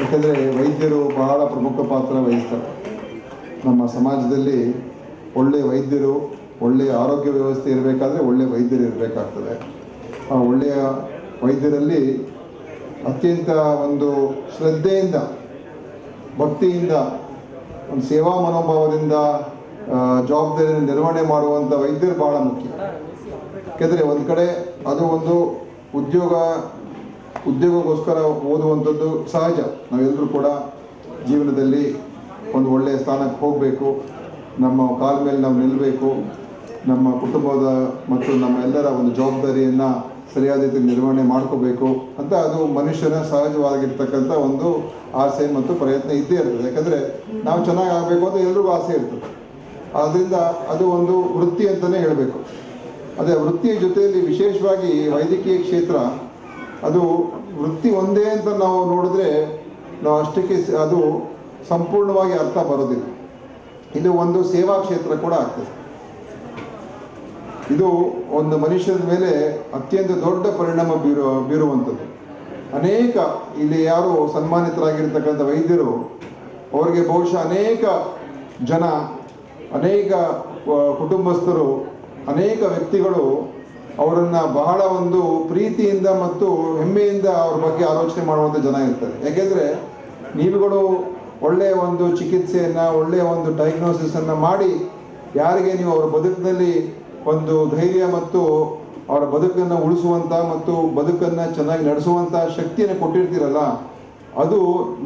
ಯಾಕಂದರೆ ವೈದ್ಯರು ಬಹಳ ಪ್ರಮುಖ ಪಾತ್ರ ವಹಿಸ್ತಾರೆ. ನಮ್ಮ ಸಮಾಜದಲ್ಲಿ ಒಳ್ಳೆ ವೈದ್ಯರು ಒಳ್ಳೆಯ ಆರೋಗ್ಯ ವ್ಯವಸ್ಥೆ ಇರಬೇಕಾದ್ರೆ ಒಳ್ಳೆಯ ವೈದ್ಯರು ಇರಬೇಕಾಗ್ತದೆ. ಆ ಒಳ್ಳೆಯ ವೈದ್ಯರಲ್ಲಿ ಅತ್ಯಂತ ಒಂದು ಶ್ರದ್ಧೆಯಿಂದ, ಭಕ್ತಿಯಿಂದ, ಒಂದು ಸೇವಾ ಮನೋಭಾವದಿಂದ ಜವಾಬ್ದಾರಿಯನ್ನು ನಿರ್ವಹಣೆ ಮಾಡುವಂಥ ವೈದ್ಯರು ಭಾಳ ಮುಖ್ಯ. ಯಾಕೆಂದರೆ ಒಂದು ಕಡೆ ಅದು ಒಂದು ಉದ್ಯೋಗ ಉದ್ಯೋಗಕ್ಕೋಸ್ಕರ ಓದುವಂಥದ್ದು ಸಹಜ. ನಾವೆಲ್ಲರೂ ಕೂಡ ಜೀವನದಲ್ಲಿ ಒಂದು ಒಳ್ಳೆಯ ಸ್ಥಾನಕ್ಕೆ ಹೋಗಬೇಕು. ನಮ್ಮ ಕಾಲ ಮೇಲೆ ನಾವು ನಿಲ್ಲಬೇಕು ನಮ್ಮ ಕುಟುಂಬದ ಮತ್ತು ನಮ್ಮ ಎಲ್ಲರ ಒಂದು ಜವಾಬ್ದಾರಿಯನ್ನು ಸರಿಯಾದ ರೀತಿ ನಿರ್ವಹಣೆ ಮಾಡ್ಕೋಬೇಕು ಅಂತ ಅದು ಮನುಷ್ಯನ ಸಹಜವಾಗಿರ್ತಕ್ಕಂಥ ಒಂದು ಆಸೆ ಮತ್ತು ಪ್ರಯತ್ನ ಇದ್ದೇ ಇರ್ತದೆ. ಯಾಕಂದರೆ ನಾವು ಚೆನ್ನಾಗಿ ಆಗಬೇಕು ಅಂತ ಎಲ್ರಿಗೂ ಆಸೆ ಇರ್ತದೆ. ಆದ್ದರಿಂದ ಅದು ಒಂದು ವೃತ್ತಿ ಅಂತಲೇ ಹೇಳಬೇಕು. ಅದೇ ವೃತ್ತಿಯ ಜೊತೆಯಲ್ಲಿ ವಿಶೇಷವಾಗಿ ವೈದ್ಯಕೀಯ ಕ್ಷೇತ್ರ, ಅದು ವೃತ್ತಿ ಒಂದೇ ಅಂತ ನಾವು ನೋಡಿದ್ರೆ ನಾವು ಅಷ್ಟಕ್ಕೆ ಅದು ಸಂಪೂರ್ಣವಾಗಿ ಅರ್ಥ ಬರೋದಿಲ್ಲ. ಇದು ಒಂದು ಸೇವಾ ಕ್ಷೇತ್ರ ಕೂಡ ಆಗ್ತದೆ. ಇದು ಒಂದು ಮನುಷ್ಯನ ಮೇಲೆ ಅತ್ಯಂತ ದೊಡ್ಡ ಪರಿಣಾಮ ಬೀರು ಬೀರುವಂಥದ್ದು. ಅನೇಕ ಇಲ್ಲಿ ಯಾರು ಸನ್ಮಾನಿತರಾಗಿರ್ತಕ್ಕಂಥ ವೈದ್ಯರು, ಅವರಿಗೆ ಬಹುಶಃ ಅನೇಕ ಜನ, ಅನೇಕ ಕುಟುಂಬಸ್ಥರು, ಅನೇಕ ವ್ಯಕ್ತಿಗಳು ಅವರನ್ನು ಬಹಳ ಒಂದು ಪ್ರೀತಿಯಿಂದ ಮತ್ತು ಹೆಮ್ಮೆಯಿಂದ ಅವ್ರ ಬಗ್ಗೆ ಆಲೋಚನೆ ಮಾಡುವಂಥ ಜನ ಇರ್ತಾರೆ. ಯಾಕೆಂದರೆ ನೀವುಗಳು ಒಳ್ಳೆಯ ಒಂದು ಚಿಕಿತ್ಸೆಯನ್ನು ಒಳ್ಳೆಯ ಒಂದು ಡಯಾಗ್ನೋಸಿಸನ್ನು ಮಾಡಿ ಯಾರಿಗೆ ನೀವು ಅವರ ಬದುಕಿನಲ್ಲಿ ಒಂದು ಧೈರ್ಯ ಮತ್ತು ಅವರ ಬದುಕನ್ನು ಉಳಿಸುವಂಥ ಮತ್ತು ಬದುಕನ್ನು ಚೆನ್ನಾಗಿ ನಡೆಸುವಂಥ ಶಕ್ತಿಯನ್ನು ಕೊಟ್ಟಿರ್ತೀರಲ್ಲ, ಅದು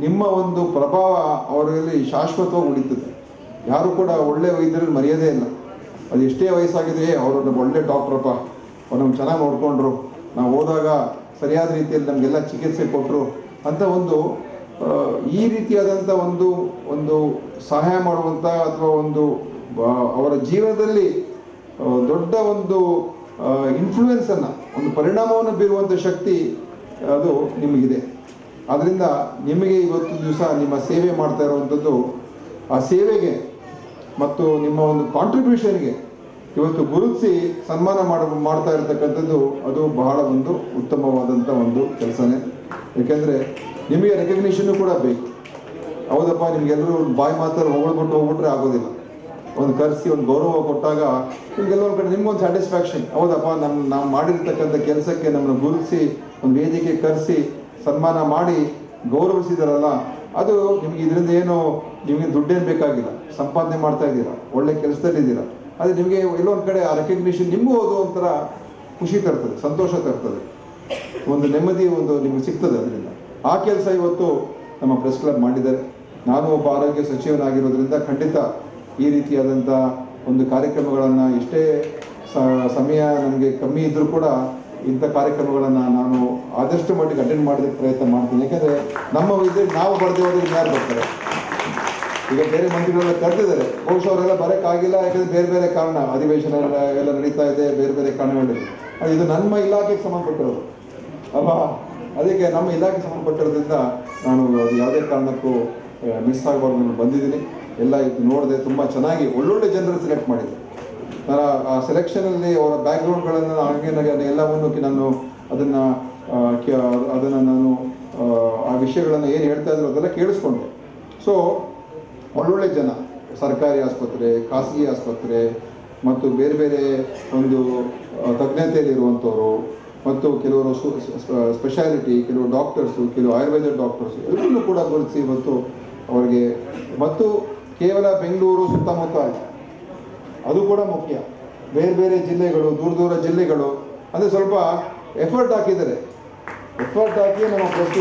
ನಿಮ್ಮ ಒಂದು ಪ್ರಭಾವ ಅವರಲ್ಲಿ ಶಾಶ್ವತವಾಗಿ ಉಳಿತದೆ. ಯಾರು ಕೂಡ ಒಳ್ಳೆ ವೈದ್ಯರಲ್ಲಿ ಮರ್ಯಾದೆ ಇಲ್ಲ. ಅದು ಎಷ್ಟೇ ವಯಸ್ಸಾಗಿದೆ ಅವರು ಒಳ್ಳೆ ಡಾಕ್ಟ್ರಪ್ಪ. ನಮ್ಗೆ ಚೆನ್ನಾಗಿ ನೋಡಿಕೊಂಡ್ರು. ನಾವು ಹೋದಾಗ ಸರಿಯಾದ ರೀತಿಯಲ್ಲಿ ನಮಗೆಲ್ಲ ಚಿಕಿತ್ಸೆ ಕೊಟ್ಟರು ಅಂತ ಒಂದು ಈ ರೀತಿಯಾದಂಥ ಒಂದು ಒಂದು ಸಹಾಯ ಮಾಡುವಂಥ ಅಥವಾ ಒಂದು ಅವರ ಜೀವನದಲ್ಲಿ ದೊಡ್ಡ ಒಂದು ಇನ್ಫ್ಲೂಯೆನ್ಸನ್ನು ಒಂದು ಪರಿಣಾಮವನ್ನು ಬೀರುವಂಥ ಶಕ್ತಿ ಅದು ನಿಮಗಿದೆ. ಆದ್ದರಿಂದ ನಿಮಗೆ ಇವತ್ತು ದಿವಸ ನಿಮ್ಮ ಸೇವೆ ಮಾಡ್ತಾ ಇರುವಂಥದ್ದು ಆ ಸೇವೆಗೆ ಮತ್ತು ನಿಮ್ಮ ಒಂದು ಕಾಂಟ್ರಿಬ್ಯೂಷನ್ಗೆ ಇವತ್ತು ಗುರುತಿಸಿ ಸನ್ಮಾನ ಮಾಡ, ಮಾಡ್ತಾ ಇರತಕ್ಕಂಥದ್ದು ಅದು ಬಹಳ ಒಂದು ಉತ್ತಮವಾದಂಥ ಒಂದು ಕೆಲಸನೇ. ಏಕೆಂದರೆ ನಿಮಗೆ ರೆಕಗ್ನಿಷನ್ನು ಕೂಡ ಬೇಕು. ಹೌದಪ್ಪ, ನಿಮಗೆಲ್ಲರೂ ಬಾಯಿ ಮಾತಾಡಿ ಹೊಗಳ್ಬಿಟ್ಟು ಹೋಗ್ಬಿಟ್ರೆ ಆಗೋದಿಲ್ಲ. ಒಂದು ಕರೆಸಿ, ಒಂದು ಗೌರವ ಕೊಟ್ಟಾಗ ನಿಮ್ಗೆಲ್ಲ ಒಂದು ಕಡೆ ನಿಮ್ಗೊಂದು ಸ್ಯಾಟಿಸ್ಫ್ಯಾಕ್ಷನ್ ಹೌದಪ್ಪ ನಮ್ಮ ನಾವು ಮಾಡಿರ್ತಕ್ಕಂಥ ಕೆಲಸಕ್ಕೆ ನಮ್ಮನ್ನು ಗುರುತಿಸಿ, ಒಂದು ವೇದಿಕೆ ಕರೆಸಿ, ಸನ್ಮಾನ ಮಾಡಿ ಗೌರವಿಸಿದಾರಲ್ಲ, ಅದು ನಿಮಗೆ ಇದರಿಂದ ಏನು ನಿಮಗೆ ದುಡ್ಡೇನು ಬೇಕಾಗಿಲ್ಲ. ಸಂಪಾದನೆ ಮಾಡ್ತಾ ಇದ್ದೀರಾ, ಒಳ್ಳೆ ಕೆಲಸದಲ್ಲಿದ್ದೀರಾ. ಅದು ನಿಮಗೆ ಎಲ್ಲೊಂದು ಕಡೆ ಆ ರೆಕಗ್ನಿಷನ್ ನಿಮಗೂ ಅದು ಒಂಥರ ಖುಷಿ ತರ್ತದೆ, ಸಂತೋಷ ತರ್ತದೆ. ಒಂದು ನೆಮ್ಮದಿ, ಒಂದು ನಿಮಗೆ ಸಿಗ್ತದೆ ಅದರಿಂದ. ಆ ಕೆಲಸ ಇವತ್ತು ನಮ್ಮ ಪ್ರೆಸ್ ಕ್ಲಬ್ ಮಾಡಿದ್ದಾರೆ. ನಾನು ಒಬ್ಬ ಆರೋಗ್ಯ ಸಚಿವನಾಗಿರೋದ್ರಿಂದ ಖಂಡಿತ ಈ ರೀತಿಯಾದಂಥ ಒಂದು ಕಾರ್ಯಕ್ರಮಗಳನ್ನು ಎಷ್ಟೇ ಸಮಯ ನನಗೆ ಕಮ್ಮಿ ಇದ್ದರೂ ಕೂಡ ಇಂಥ ಕಾರ್ಯಕ್ರಮಗಳನ್ನು ನಾನು ಆದಷ್ಟು ಮಟ್ಟಿಗೆ ಅಟೆಂಡ್ ಮಾಡೋದಕ್ಕೆ ಪ್ರಯತ್ನ ಮಾಡ್ತೀನಿ. ಯಾಕೆಂದರೆ ನಮ್ಮ ವೈದ್ಯರು ನಾವು ಬರದೇ ಹೋದ್ರೆ ಯಾರು ಬರ್ತಾರೆ? ಈಗ ಬೇರೆ ಮಂತ್ರಿಗಳೆಲ್ಲ ಕರೆದಿದ್ದಾರೆ. ಬಹುಶಃ ಅವರೆಲ್ಲ ಬರೋಕ್ಕಾಗಿಲ್ಲ ಯಾಕಂದರೆ ಬೇರೆ ಬೇರೆ ಕಾರಣ. ಅಧಿವೇಶನ ಎಲ್ಲ ನಡೀತಾ ಇದೆ, ಬೇರೆ ಬೇರೆ ಕಾರಣಗಳಿವೆ. ಅದು ಇದು ನಮ್ಮ ಇಲಾಖೆಗೆ ಸಂಬಂಧಪಟ್ಟಿರೋದು ಅಲ್ವಾ? ಅದಕ್ಕೆ ನಮ್ಮ ಇಲಾಖೆಗೆ ಸಂಬಂಧಪಟ್ಟಿರೋದ್ರಿಂದ ನಾನು ಯಾವುದೇ ಕಾರಣಕ್ಕೂ ಮಿಸ್ ಆಗಬಾರ್ದು ನಾನು ಬಂದಿದ್ದೀನಿ. ಎಲ್ಲ ಇದು ನೋಡಿದೆ ತುಂಬ ಚೆನ್ನಾಗಿ ಒಳ್ಳೊಳ್ಳೆ ಜನರು ಸೆಲೆಕ್ಟ್ ಮಾಡಿದೆ. ನಾನು ಆ ಸೆಲೆಕ್ಷನಲ್ಲಿ ಅವರ ಬ್ಯಾಕ್ಗ್ರೌಂಡ್ಗಳನ್ನು ಹಾಗೆ ನನಗೆ ಎಲ್ಲವನ್ನು ನಾನು ಅದನ್ನು ಅದನ್ನು ನಾನು, ಆ ವಿಷಯಗಳನ್ನು ಏನು ಹೇಳ್ತಾ ಇದ್ರು ಅದೆಲ್ಲ ಕೇಳಿಸ್ಕೊಂಡೆ. ಸೊ ಒಳ್ಳೊಳ್ಳೆ ಜನ. ಸರ್ಕಾರಿ ಆಸ್ಪತ್ರೆ, ಖಾಸಗಿ ಆಸ್ಪತ್ರೆ ಮತ್ತು ಬೇರೆ ಬೇರೆ ಒಂದು ತಜ್ಞತೆಯಲ್ಲಿರುವಂಥವರು ಮತ್ತು ಕೆಲವರು ಸ್ಪೆಷಾಲಿಟಿ ಕೆಲವು ಡಾಕ್ಟರ್ಸು ಕೆಲವು ಆಯುರ್ವೇದ ಡಾಕ್ಟರ್ಸು ಎಲ್ಲರನ್ನೂ ಕೂಡ ಗುರುತಿಸಿ ಮತ್ತು ಅವರಿಗೆ ಮತ್ತು ಕೇವಲ ಬೆಂಗಳೂರು ಸುತ್ತಮುತ್ತ ಅದು ಕೂಡ ಮುಖ್ಯ. ಬೇರೆ ಬೇರೆ ಜಿಲ್ಲೆಗಳು, ದೂರ ದೂರ ಜಿಲ್ಲೆಗಳು, ಅಂದರೆ ಸ್ವಲ್ಪ ಎಫರ್ಟ್ ಹಾಕಿದ್ದಾರೆ. ಎಫರ್ಟ್ ಹಾಕಿ ನಮ್ಮ ಪ್ರೆಸ್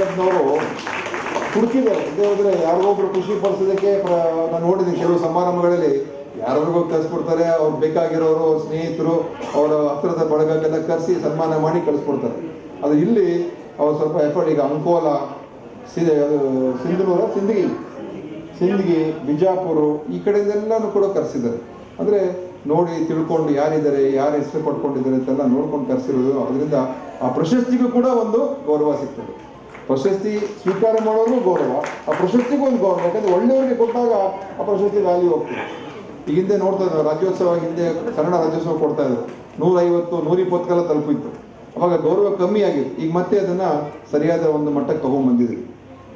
ಹುಡುಕಿದ್ದಾರೆ. ಇದೇ ಹೋದರೆ ಯಾರಿಗೊಬ್ರು ಖುಷಿ ಪಡಿಸೋದಕ್ಕೆ ನಾನು ನೋಡಿದ್ದೀನಿ ಕೆಲವು ಸಮಾರಂಭಗಳಲ್ಲಿ. ಯಾರಿಗೂ ಕಳಿಸ್ಕೊಡ್ತಾರೆ, ಅವ್ರು ಬೇಕಾಗಿರೋರು, ಸ್ನೇಹಿತರು ಅವರ ಹತ್ತಿರದ ಬಳಗಕ್ಕೆಲ್ಲ ಕರೆಸಿ ಸನ್ಮಾನ ಮಾಡಿ ಕಳಿಸ್ಕೊಡ್ತಾರೆ. ಅದು ಇಲ್ಲಿ ಅವ್ರು ಸ್ವಲ್ಪ ಎಫರ್ಟ್ ಈಗ ಅಂಕೋಲ ಸಿಂಧನೂರ ಸಿಂದಗಿ ಸಿಂದಗಿ ಬಿಜಾಪುರ ಈ ಕಡೆಯಿಂದೆಲ್ಲನೂ ಕೂಡ ಕರೆಸಿದ್ದಾರೆ. ಅಂದರೆ ನೋಡಿ ತಿಳ್ಕೊಂಡು ಯಾರಿದ್ದಾರೆ, ಯಾರು ಹೆಸರು ಪಡ್ಕೊಂಡಿದ್ದಾರೆ ಅಂತೆಲ್ಲ ನೋಡ್ಕೊಂಡು ಕರೆಸಿರೋದು. ಅದರಿಂದ ಆ ಪ್ರಶಸ್ತಿಗೂ ಕೂಡ ಒಂದು ಗೌರವ ಸಿಗ್ತದೆ. ಪ್ರಶಸ್ತಿ ಸ್ವೀಕಾರ ಮಾಡೋರು ಗೌರವ, ಆ ಪ್ರಶಸ್ತಿಗೂ ಒಂದು ಗೌರವ, ಯಾಕಂದರೆ ಒಳ್ಳೆಯವರಿಗೆ ಕೊಟ್ಟಾಗ ಆ ಪ್ರಶಸ್ತಿ ವ್ಯಾಲ್ಯೂ ಹೋಗ್ತದೆ. ಈಗ ಹಿಂದೆ ನೋಡ್ತಾ ಇದ್ದಾರೆ, ರಾಜ್ಯೋತ್ಸವ ಹಿಂದೆ ಕನ್ನಡ ರಾಜ್ಯೋತ್ಸವ ಕೊಡ್ತಾ ಇದ್ದಾರೆ. ನೂರೈವತ್ತು ನೂರಿಪ್ಪತ್ತಕ್ಕೆಲ್ಲ ತಲುಪಿತ್ತು. ಅವಾಗ ಗೌರವ ಕಮ್ಮಿ ಆಗಿತ್ತು. ಈಗ ಮತ್ತೆ ಅದನ್ನು ಸರಿಯಾದ ಒಂದು ಮಟ್ಟಕ್ಕೆ ತೊಗೊಂಡ್ಬಂದಿದ್ವಿ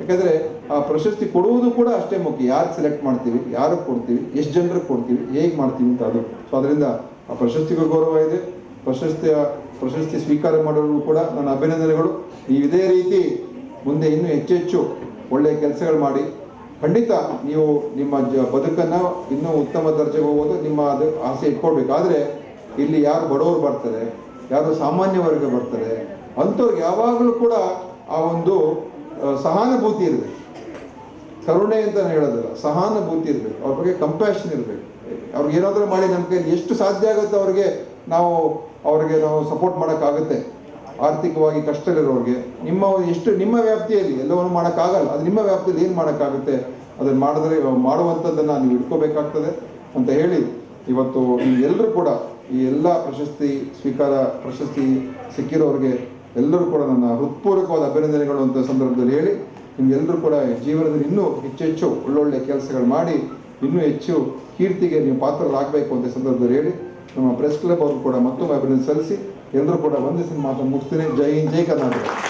ಯಾಕಂದರೆ ಆ ಪ್ರಶಸ್ತಿ ಕೊಡುವುದು ಕೂಡ ಅಷ್ಟೇ ಮುಖ್ಯ. ಯಾರು ಸೆಲೆಕ್ಟ್ ಮಾಡ್ತೀವಿ ಯಾರು ಕೊಡ್ತೀವಿ, ಎಷ್ಟು ಜನರಿಗೆ ಕೊಡ್ತೀವಿ, ಹೇಗೆ ಮಾಡ್ತೀವಿ ಅಂತ ಅದು. ಸೊ ಅದರಿಂದ ಆ ಪ್ರಶಸ್ತಿಗೂ ಗೌರವ ಇದೆ. ಪ್ರಶಸ್ತಿಯ, ಪ್ರಶಸ್ತಿ ಸ್ವೀಕಾರ ಮಾಡೋರು ಕೂಡ ನನ್ನ ಅಭಿನಂದನೆಗಳು. ನೀವು ಇದೇ ರೀತಿ ಮುಂದೆ ಇನ್ನೂ ಹೆಚ್ಚು ಹೆಚ್ಚು ಒಳ್ಳೆಯ ಕೆಲಸಗಳು ಮಾಡಿ. ಖಂಡಿತ ನೀವು ನಿಮ್ಮ ಜ ಬದುಕನ್ನು ಇನ್ನೂ ಉತ್ತಮ ದರ್ಜೆಗೆ ಹೋಗೋದು ನಿಮ್ಮ ಅದು ಆಸೆ ಇಟ್ಕೊಳ್ಬೇಕು. ಆದರೆ ಇಲ್ಲಿ ಯಾರು ಬಡವರು ಬರ್ತಾರೆ, ಯಾರು ಸಾಮಾನ್ಯ ವರ್ಗ ಬರ್ತಾರೆ, ಅಂಥವ್ರಿಗೆ ಯಾವಾಗಲೂ ಕೂಡ ಆ ಒಂದು ಸಹಾನುಭೂತಿ ಇರಬೇಕು. ಕರುಣೆ ಅಂತ ನಾನು ಹೇಳೋದಿಲ್ಲ, ಸಹಾನುಭೂತಿ ಇರಬೇಕು. ಅವ್ರ ಬಗ್ಗೆ ಕಂಪ್ಯಾಷನ್ ಇರಬೇಕು. ಅವ್ರಿಗೆ ಏನಾದರೂ ಮಾಡಿ ನಮ್ಮ ಕೈಯಲ್ಲಿ ಎಷ್ಟು ಸಾಧ್ಯ ಆಗುತ್ತೆ ಅವ್ರಿಗೆ, ನಾವು ಅವ್ರಿಗೆ ನಾವು ಸಪೋರ್ಟ್ ಮಾಡೋಕ್ಕಾಗುತ್ತೆ. ಆರ್ಥಿಕವಾಗಿ ಕಷ್ಟದಲ್ಲಿರೋರಿಗೆ ನಿಮ್ಮ ಎಷ್ಟು, ನಿಮ್ಮ ವ್ಯಾಪ್ತಿಯಲ್ಲಿ ಎಲ್ಲವನ್ನು ಮಾಡೋಕ್ಕಾಗಲ್ಲ, ಅದು ನಿಮ್ಮ ವ್ಯಾಪ್ತಿಯಲ್ಲಿ ಏನು ಮಾಡೋಕ್ಕಾಗುತ್ತೆ, ಅದನ್ನು ಮಾಡಿದ್ರೆ, ಮಾಡುವಂಥದ್ದನ್ನು ನೀವು ಇಟ್ಕೋಬೇಕಾಗ್ತದೆ ಅಂತ ಹೇಳಿ, ಇವತ್ತು ಎಲ್ಲರೂ ಕೂಡ, ಈ ಎಲ್ಲ ಪ್ರಶಸ್ತಿ ಸ್ವೀಕಾರ ಪ್ರಶಸ್ತಿ ಸಿಕ್ಕಿರೋರಿಗೆ ಎಲ್ಲರೂ ಕೂಡ ನನ್ನ ಹೃತ್ಪೂರ್ವಕವಾದ ಅಭಿನಂದನೆಗಳು ಅಂತ ಸಂದರ್ಭದಲ್ಲಿ ಹೇಳಿ ನಿಮ್ಗೆಲ್ಲರೂ ಕೂಡ ಜೀವನದಲ್ಲಿ ಇನ್ನೂ ಹೆಚ್ಚೆಚ್ಚು ಒಳ್ಳೊಳ್ಳೆ ಕೆಲಸಗಳು ಮಾಡಿ, ಇನ್ನೂ ಹೆಚ್ಚು ಕೀರ್ತಿಗೆ ನೀವು ಪಾತ್ರರಾಗಬೇಕು ಅಂತ ಸಂದರ್ಭದಲ್ಲಿ ಹೇಳಿ, ನಮ್ಮ ಪ್ರೆಸ್ ಕ್ಲಬ್ ಅವರು ಕೂಡ ಮತ್ತೊಮ್ಮೆ ಅಭಿನಂದನೆ ಸಲ್ಲಿಸಿ ಎಲ್ಲರೂ ಕೂಡ ಒಂದೇ ಮಾತನ್ನು ಮುಗಿಸ್ತೀನಿ ಜೈ ಹಿಂದ್ ಜೈ ಕರ್ನಾಟಕ